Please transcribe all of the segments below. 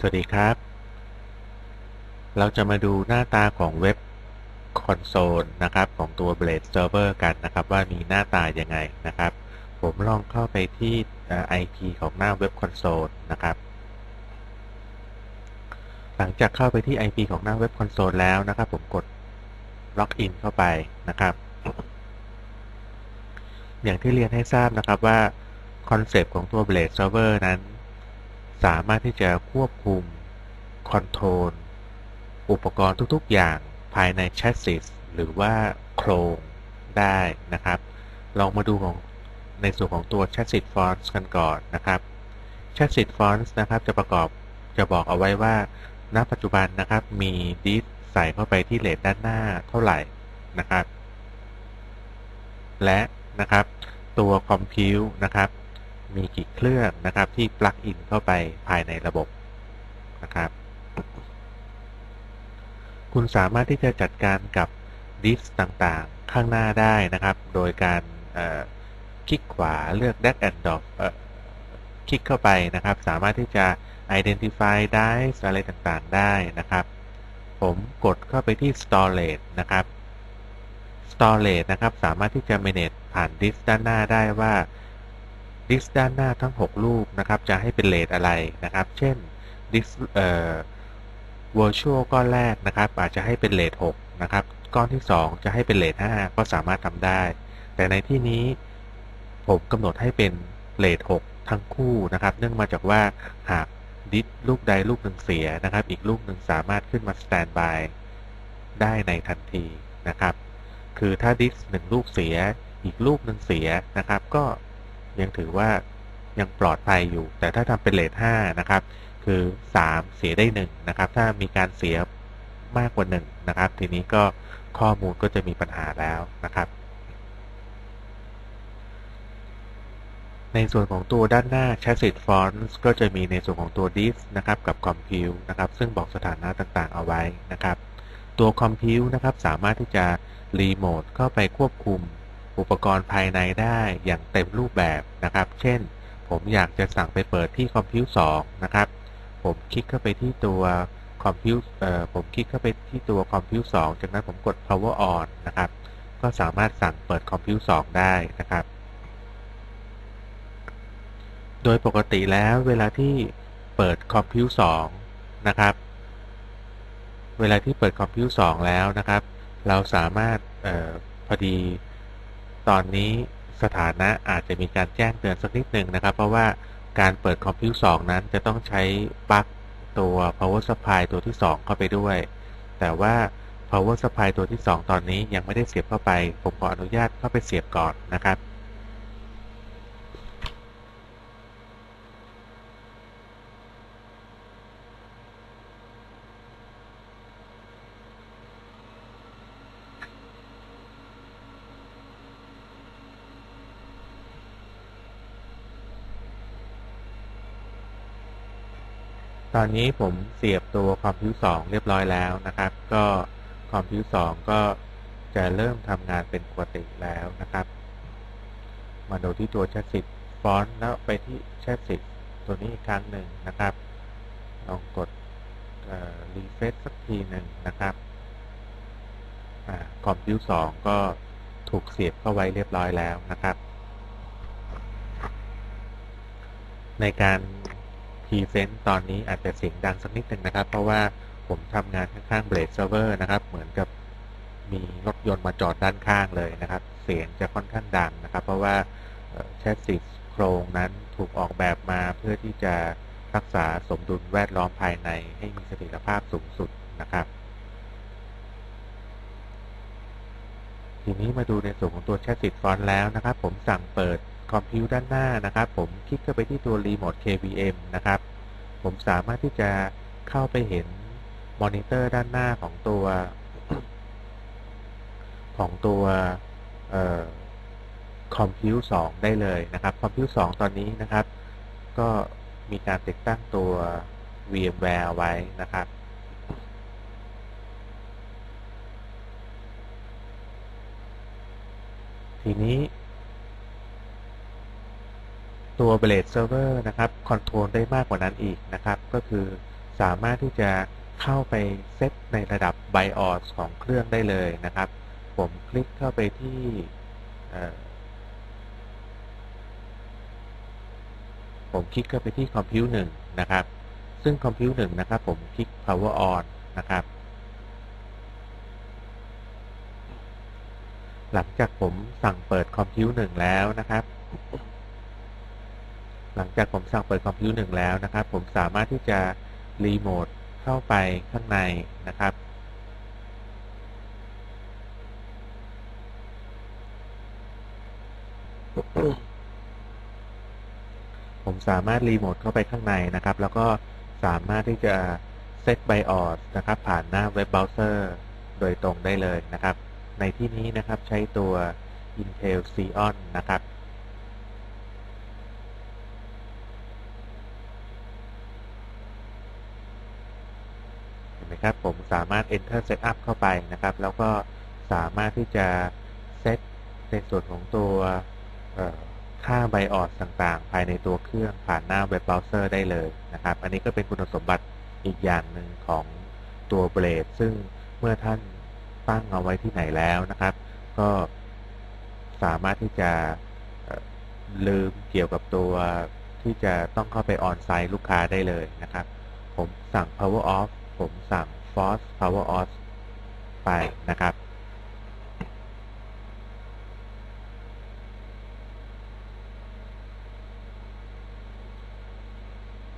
สวัสดีครับ เราจะมาดูหน้าตาของเว็บคอนโซลนะครับ ของตัว Blade Server กันนะครับ ว่ามีหน้าตายังไงนะครับ ผมลองเข้าไปที่เอ่อ IP ของหน้าเว็บคอนโซลนะครับ หลังจากเข้าไปที่ IP ของหน้าเว็บคอนโซลแล้วนะครับ ผมกดล็อกอินเข้าไปนะครับ อย่างที่เรียนให้ทราบนะครับว่าคอนเซปต์ของตัว Blade Server นั้น สามารถที่จะควบคุมคอนโทรลอุปกรณ์ทุกๆ อย่างภายใน Chassis หรือว่าโครงได้นะครับ ลองมาดูของในส่วนของตัว Chassis Fonts กันก่อนนะครับ Chassis Fonts นะครับจะประกอบจะบอกเอาไว้ว่า ณ ปัจจุบันนะครับ มีดิสใส่เข้าไปที่เลดด้านหน้าเท่าไหร่นะครับ และนะครับ ตัวคอมพิวนะครับ มีกี่เครื่องนะครับที่ปลั๊กอินเข้าไปภายในระบบนะครับ คุณสามารถที่จะจัดการกับดิสต่างๆ ข้างหน้าได้นะครับ โดยการคลิกขวาเลือก drag and drop เอ่อคลิกเข้าไปนะครับ สามารถที่จะ identify dice อะไรต่างๆได้นะครับ ผมกดเข้าไปที่ storage นะครับ storage นะครับ สามารถที่จะ manage ผ่านดิสด้านหน้าได้ว่า ดิสด้านหน้าทั้ง6รูปนะครับ จะให้เป็นเลทอะไรนะครับ เช่นดิสเอ่อ virtual ก้อนแรกนะครับ อาจจะให้เป็นเลท6นะครับ ก้อนที่ 2 จะให้เป็นเลท5ก็สามารถทำได้ แต่ในที่นี้ผมกำหนดให้เป็นเลท6ทั้งคู่นะครับ เนื่องมาจากว่าหากดิสลูกใดลูกหนึ่งเสียนะครับ อีกลูกหนึ่งสามารถขึ้นมา stand by ได้ในทันทีนะครับ คือถ้าดิสหนึ่งลูกเสีย อีกลูกหนึ่งเสียนะครับ ก็ ยังถือว่ายังปลอดภัยอยู่ แต่ถ้าทำเป็นเลท5นะครับ คือ 3 เสียได้1นะครับ ถ้ามีการเสียมากกว่า 1 นะครับ ทีนี้ก็ข้อมูลก็จะมีปัญหาแล้วนะครับ ในส่วนของตัวด้านหน้า Chassis Fonts ก็จะมีในส่วนของตัว Disk นะครับกับ Compute นะครับ ซึ่งบอกสถานะต่างๆ เอาไว้นะครับ ตัว Compute นะครับ สามารถที่จะรีโมทเข้าไปควบคุม อุปกรณ์ภายในได้อย่างเต็มรูปแบบนะครับ เช่น ผมอยากจะสั่งไปเปิดที่ Compute 2นะครับ ผมคลิกเข้าไปที่ตัว Compute เอ่อผมคลิกเข้าไปที่ตัว Compute 2จากนั้นผมกด Power On นะครับ ก็สามารถสั่งเปิด Compute 2ได้นะครับ โดยปกติแล้วเวลาที่เปิด Compute 2นะครับ เวลาที่เปิด Compute 2แล้วนะครับ เราสามารถออพอดี ตอนนี้สถานะอาจจะมีการแจ้งเตือนสักนิดหนึ่งนะครับ เพราะว่าการเปิดคอมพิวสองนั้นจะต้องใช้ปลั๊กตัว Power Supply ตัวที่ 2 เข้าไปด้วย แต่ว่า Power Supply ตัวที่ 2 ตอนนี้ยังไม่ได้เสียบเข้าไป ผมขออนุญาตเข้าไปเสียบก่อนนะครับ อนนี้ผมเสียบตัวคอมพิวสองเรียบร้อยแล้วนะครับ ก็คอมพิวสองก็จะเริ่มทำงานเป็นปกติแล้วนะครับ มาดูที่ตัวแชสซิสฟอนต์แล้วไปที่แชสซิสตัวนี้อีกครั้งหนึ่งนะครับ ลองกดรีเฟซสักทีหนึ่งนะครับคอมพิวสองก็ถูกเสียบเข้าไว้เรียบร้อยแล้วนะครับ ในการ พรีเซนต์ตอนนี้อาจจะเสียงดังสักนิดหนึ่งนะครับ เพราะว่าผมทำงานข้างๆ Blade Server นะครับ เหมือนกับมีรถยนต์มาจอดด้านข้างเลยนะครับ เสียงจะค่อนข้างดังนะครับ เพราะว่าแชสซิสโครงนั้นถูกออกแบบมาเพื่อที่จะรักษาสมดุลแวดล้อมภายในให้มีเสถียรภาพสูงสุดนะครับทีนี้มาดูในส่วนของตัวแชสซิสฟอนต์แล้วนะครับ ผมสั่งเปิด คอมพิวด้านหน้านะครับ ผมคลิกเข้าไปที่ตัว Remote KVM นะครับ ผมสามารถที่จะเข้าไปเห็นมอนิเตอร์ด้านหน้าของตัว ของตัวคอมพิวสองได้เลยนะครับคอมพิวสองตอนนี้นะครับ ก็มีการติดตั้งตัว VMware ไว้นะครับทีนี้ ตัว Blade Server นะครับคอนโทรลได้มากกว่านั้นอีกนะครับ ก็คือสามารถที่จะเข้าไปเซตในระดับ BIOS ของเครื่องได้เลยนะครับ ผมคลิกเข้าไปที่ผมคลิกเข้าไปที่คอมพิวหนึ่งนะครับ ซึ่งคอมพิวหนึ่งนะครับ ผมคลิก power on นะครับ หลังจากผมสั่งเปิดคอมพิวหนึ่งแล้วนะครับ หลังจากผมสั่งเปิดคอมพิวต์หนึ่งแล้วนะครับ ผมสามารถที่จะรีโมทเข้าไปข้างในนะครับ ผมสามารถรีโมทเข้าไปข้างในนะครับ แล้วก็สามารถที่จะเซต BIOS นะครับ ผ่านหน้าเว็บเบราว์เซอร์โดยตรงได้เลยนะครับ ในที่นี้นะครับใช้ตัว Intel Xeon นะครับ เห็ นไหมครับ ผมสามารถ enter setup เข้าไปนะครับ แล้วก็สามารถที่จะเซตในส่วนของตัวเอ่อค่า BIOS ต่างๆ ภายในตัวเครื่องผ่านหน้าเว็บเบราว์เซอร์ได้เลยนะครับ อันนี้ก็เป็นคุณสมบัติอีกอย่างหนึ่งของตัว Blade ซึ่งเมื่อท่านตั้งเอาไว้ที่ไหนแล้วนะครับ ก็สามารถที่จะลืมเกี่ยวกับตัวที่จะต้องเข้าไปออนไซต์ลูกค้าได้เลยนะครับ ผมสั่ง power off ผมสั่ง force power off ไปนะครับ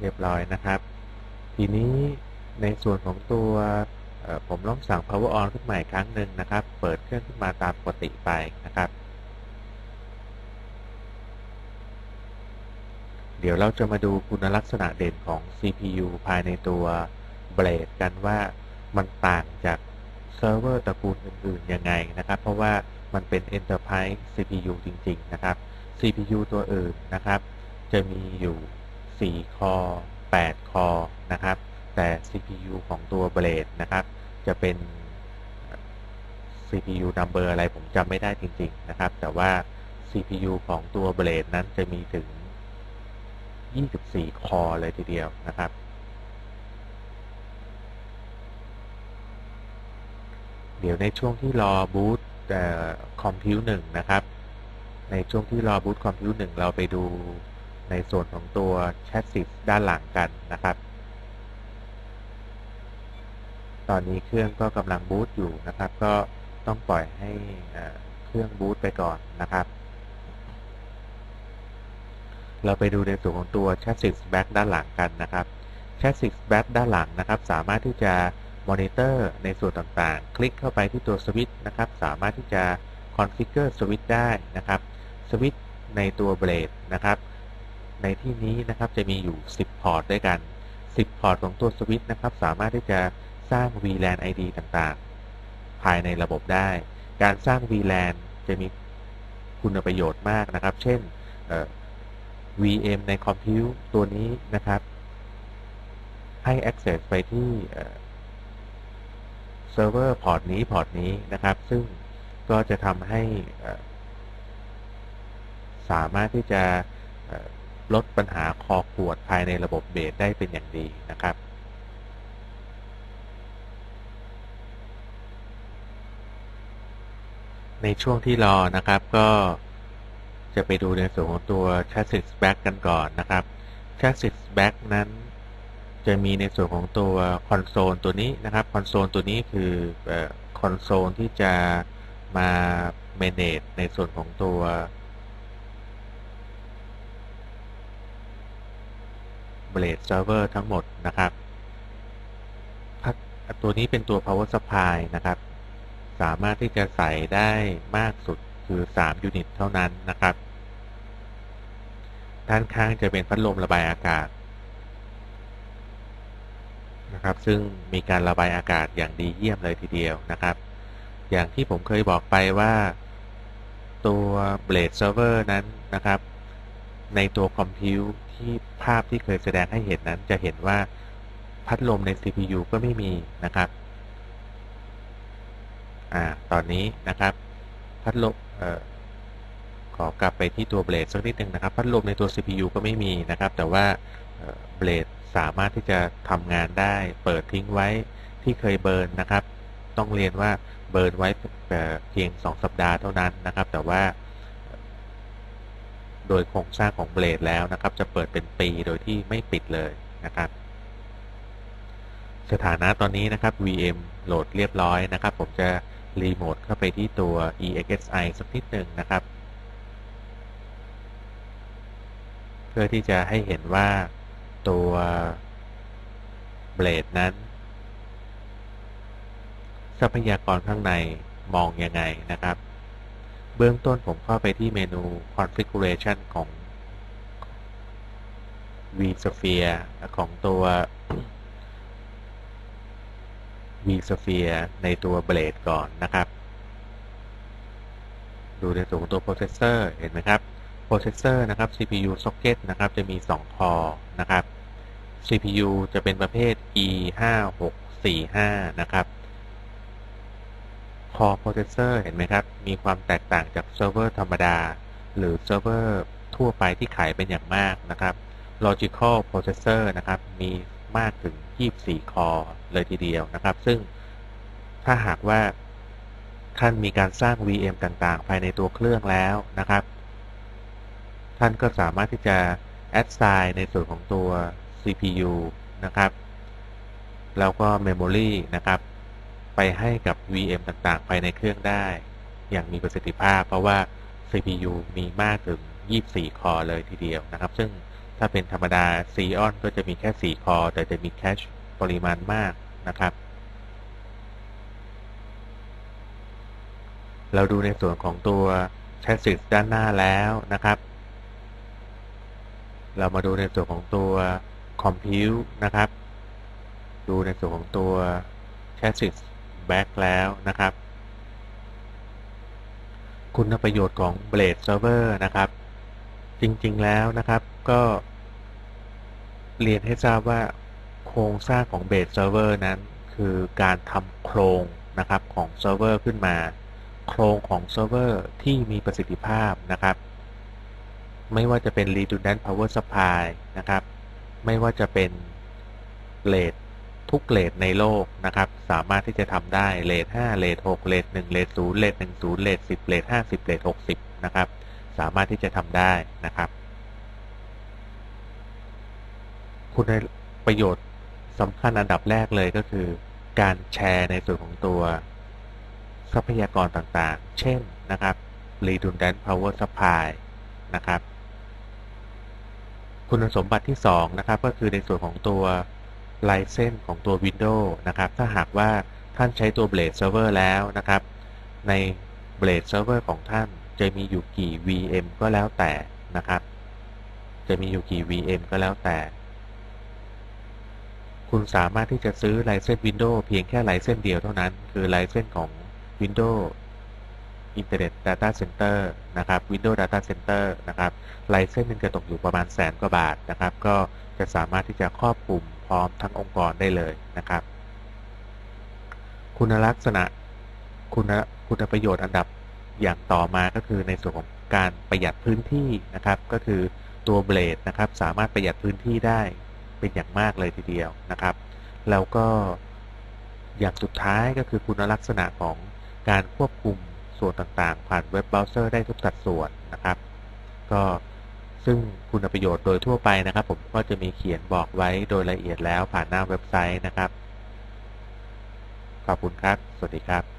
เรียบร้อยนะครับ ทีนี้ในส่วนของตัวผมลองสั่ง power on ขึ้นมาอีกครั้งหนึ่งนะครับ เปิดเครื่องขึ้นมาตามปกติไปนะครับ เดี๋ยวเราจะมาดูคุณลักษณะเด่นของ CPU ภายในตัว Blade กันว่ามันต่างจากเซิร์ฟเวอร์ตระกูลอื่นๆยังไงนะครับ เพราะว่ามันเป็น Enterprise CPU จริง ๆ นะครับ CPU ตัวอื่นนะครับ จะมีอยู่ 4 คอ 8 คอ นะครับ แต่ CPU ของตัว Blade นะครับ จะเป็น CPU number อะไรผมจำไม่ได้จริง ๆ นะครับ แต่ว่า CPU ของตัว Blade นั้นจะมีถึง 24 คอเลยทีเดียวนะครับ เดี๋ยวในช่วงที่รอบูตคอมพิวหนึ่งนะครับ ในช่วงที่รอบูตคอมพิวหนึ่งเราไปดูในส่วนของตัวแชสซิสด้านหลังกันนะครับ ตอนนี้เครื่องก็กำลังบูตอยู่นะครับ ก็ต้องปล่อยให้เครื่องบูตไปก่อนนะครับ เราไปดูในส่วนของตัว Chassis Back ด้านหลังกันนะครับ Chassis Back ด้านหลังนะครับ สามารถที่จะ มอนิเตอร์ในส่วนต่างๆ คลิกเข้าไปที่ตัวสวิตช์นะครับ สามารถที่จะ configure สวิตช์ได้นะครับ สวิตช์ในตัว Blade นะครับ ในที่นี้นะครับจะมีอยู่ 10 พอร์ตด้วยกัน 10 พอร์ตของตัวสวิตช์นะครับ สามารถที่จะสร้าง VLAN ID ต่างๆ ภายในระบบได้ การสร้าง VLAN จะมีคุณประโยชน์มากนะครับ เช่น VM ในคอมพิวตัวนี้นะครับ ให้ access ไปที่ เซิร์ฟเวอร์พอร์ตนี้พอร์ตนี้นะครับ ซึ่งก็จะทำให้สามารถที่จะลดปัญหาคอขวดภายในระบบเบสได้เป็นอย่างดีนะครับ ในช่วงที่รอนะครับก็จะไปดูในส่วนของตัว chassis back กันก่อนนะครับ chassis back นั้น จะมีในส่วนของตัวคอนโซลตัวนี้นะครับคอนโซลตัวนี้คือคอนโซลที่จะมา manage ในส่วนของตัว Blade Server ทั้งหมดนะครับ ตัวนี้เป็นตัว power supply นะครับ สามารถที่จะใส่ได้มากสุดคือ 3 ยูนิตเท่านั้นนะครับ ด้านข้างจะเป็นพัดลมระบายอากาศ นะครับ ซึ่งมีการระบายอากาศอย่างดีเยี่ยมเลยทีเดียวนะครับ อย่างที่ผมเคยบอกไปว่าตัว Blade Server นั้นนะครับ ในตัวคอมพิวที่ภาพที่เคยแสดงให้เห็นนั้นจะเห็นว่าพัดลมใน CPU ก็ไม่มีนะครับ อ่า ตอนนี้นะครับ พัดลมเอ่อ ขอกลับไปที่ตัวเบลดสักนิดหนึ่งนะครับพัดลมในตัว CPU ก็ไม่มีนะครับ แต่ว่าเบลดสามารถที่จะทำงานได้ เปิดทิ้งไว้ที่เคยเบิร์นนะครับ ต้องเรียนว่าเบิร์นไว้เพียง 2 สัปดาห์เท่านั้นนะครับ แต่ว่า โดยโครงสร้างของเบลดแล้วนะครับ จะเปิดเป็นปีโดยที่ไม่ปิดเลยนะครับ สถานะตอนนี้นะครับ VM โหลดเรียบร้อยนะครับ ผมจะรีโมทเข้าไปที่ตัว EXI สักนิดหนึ่งนะครับ เพื่อที่จะให้เห็นว่าตัวเบลดนั้น ทรัพยากรข้างในมองยังไงนะครับ เบื้องต้นผมเข้าไปที่เมนู configuration ของ vSphere ของตัว vSphere ในตัวเบลดก่อนนะครับ ดูในส่วนของตัว processor เห็นไหมครับ processor นะครับ CPU socket นะครับ จะมี 2 คอนะครับ CPU จะเป็นประเภท e 5 6 4 5 นะครับ คอ processor เห็นไหมครับ มีความแตกต่างจากเซิร์ฟเวอร์ธรรมดา หรือเซิร์ฟเวอร์ทั่วไปที่ขายเป็นอย่างมากนะครับ logical processor นะครับ มีมากถึง 24 คอเลยทีเดียวนะครับ ซึ่งถ้าหากว่าท่านมีการสร้าง VM ต่างๆ ภายในตัวเครื่องแล้วนะครับ ท่านก็สามารถที่จะ assign ในส่วนของตัว CPU นะครับ แล้วก็ Memory นะครับ ไปให้กับ VM ต่างๆ ภายในเครื่องได้ อย่างมีประสิทธิภาพ เพราะว่า CPU มีมากถึง 24 คอเลยทีเดียวนะครับ ซึ่งถ้าเป็นธรรมดา Xeon ก็จะมีแค่ 4 คอ แต่จะมีแคชปริมาณมากนะครับ เราดูในส่วนของตัว chassis ด้านหน้าแล้วนะครับ เรามาดูในส่วนของตัว compute นะครับ ดูในส่วนของตัว chassis back แล้วนะครับ คุณประโยชน์ของ Blade Server นะครับ จริงๆแล้วนะครับก็ เรียนให้ทราบว่าโครงสร้างของ Blade Server นั้น คือการทำโครงนะครับของเซิร์ฟเวอร์ขึ้นมา โครงของเซิร์ฟเวอร์ที่มีประสิทธิภาพนะครับ ไม่ว่าจะเป็น redundant power supply นะครับ ไม่ว่าจะเป็นเลททุกเลทในโลกนะครับ สามารถที่จะทำได้เลท5เลท6เลท1เลท0เลท10เลท10เลท50เลท60 นะครับ สามารถที่จะทำได้นะครับ คุณประโยชน์สำคัญอันดับแรกเลยก็คือ การแชร์ในส่วนของตัว ทรัพยากรต่างๆ เช่นนะครับ redundant power supply นะครับ คุณสมบัติที่2นะครับก็คือในส่วนของตัวลายเส้นของตัว Windows นะครับ ถ้าหากว่าท่านใช้ตัว Blade Server แล้วนะครับ ใน Blade Server ของท่านจะมีอยู่กี่ VM ก็แล้วแต่นะครับ จะมีอยู่กี่ VM ก็แล้วแต่ คุณสามารถที่จะซื้อลายเส้น Windows เพียงแค่ลายเส้นเดียวเท่านั้น คือลายเส้นของ Windows Internet Data Center นะครับ Windows Data Center นะครับลายเส้นหนึงจะตกอยู่ประมาณแสนกว่าบาทนะครับ ก็จะสามารถที่จะครอบคลุมพร้อมทั้งองค์กรได้เลยนะครับ คุณลักษณะคุณคุณประโยชน์อันดับอย่างต่อมาก็คือในส่วนของการประหยัดพื้นที่นะครับ ก็คือตัวเบลดนะครับ สามารถประหยัดพื้นที่ได้เป็นอย่างมากเลยทีเดียวนะครับ แล้วก็อย่างสุดท้ายก็คือคุณลักษณะของการควบคุม ส่วนต่างๆ ผ่านเว็บเบราว์เซอร์ได้ทุกสัดส่วนนะครับ ก็ซึ่งคุณประโยชน์โดยทั่วไปนะครับ ผมก็จะมีเขียนบอกไว้โดยละเอียดแล้วผ่านหน้าเว็บไซต์นะครับ ขอบคุณครับ สวัสดีครับ